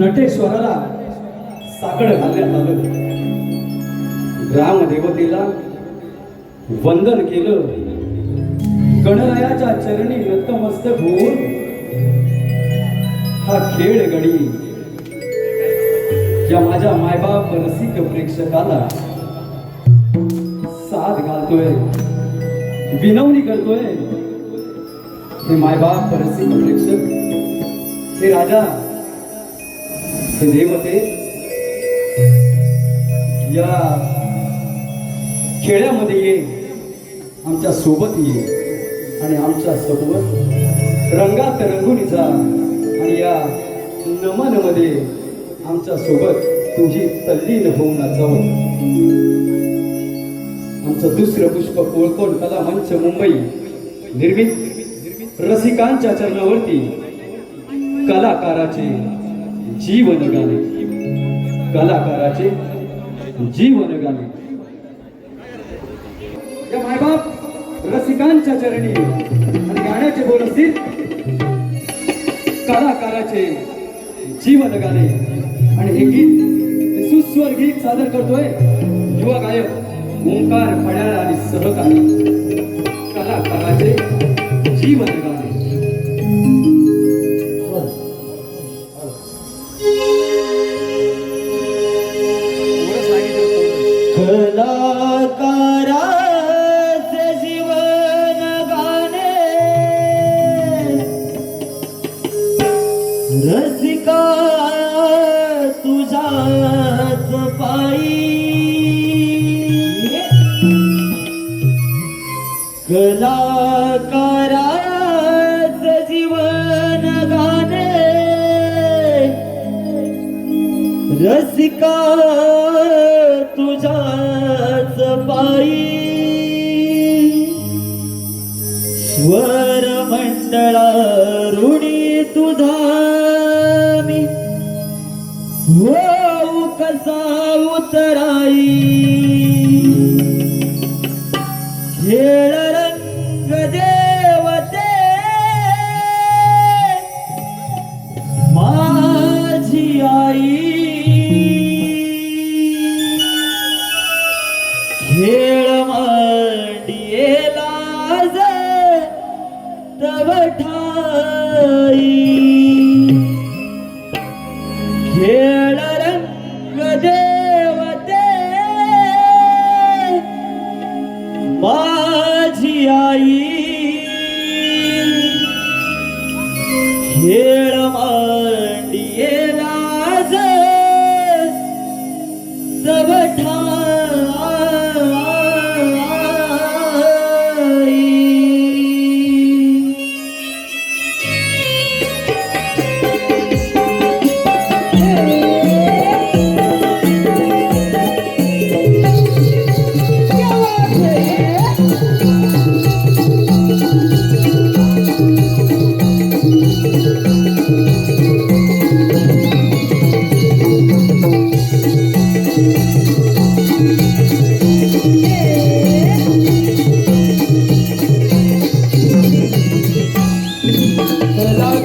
नटेश्वराला साकड घालण्यात आलं. ग्रामदेवतेला वंदन केलं. गणरायाच्या चरणी नतमस्तक होऊन हा खेळ गडी. या माझ्या मायबाप रसिक प्रेक्षकाला साथ घालतोय विनवणी करतोय. हे मायबाप रसिक प्रेक्षक हे राजा हे देवते या खेड्यामध्ये ये आमच्यासोबत ये आणि आमच्यासोबत रंगात रंगून जा आणि या नमनमध्ये आमच्यासोबत तुझी तल्लीन होऊन जाऊ. आमचं दुसरं पुष्प कोळकोण कला मंच मुंबई निर्मित रसिकांच्या चरणावरती कलाकाराचे जीवन गाणे कलाकाराचे जीवन गाणे या मायबाप रसिकांच्या चरणी आणि गाण्याचे बोल असतील कलाकाराचे जीवन गाणे आणि हे गीत सुस्वर गीत सादर करतोय. युवा गायक ओंकार फड्याळ आणि सहकारी. कलाकाराचे जीवन गाणे कलाकारा जीवन गाणे. रसिका तुझ्याच पायी. स्वर मंडळा ऋणी तुझा मी. हो कसा उतराई.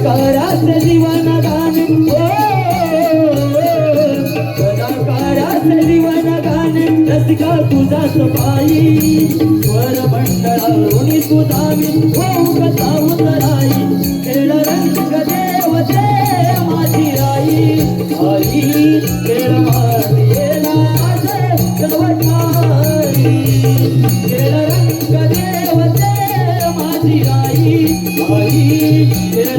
कलाकाराचे जीवन गाणे. ओ, जीवन गाणे. रसिका स्वर मंडळावरून हो, कसा उतराई. खेळ रंग देवते माझी आई. आई खेळ खेळ रंग देवते माझी आई. आई खेळ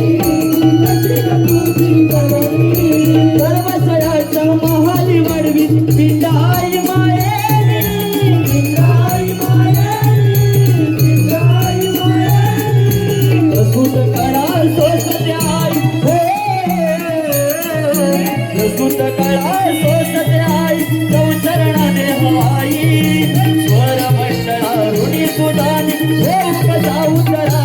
प्रसूत कळा सोसते आई चौचरणाने हवाई. स्वर मंडळा ऋणी सुदानी उपजा उतरा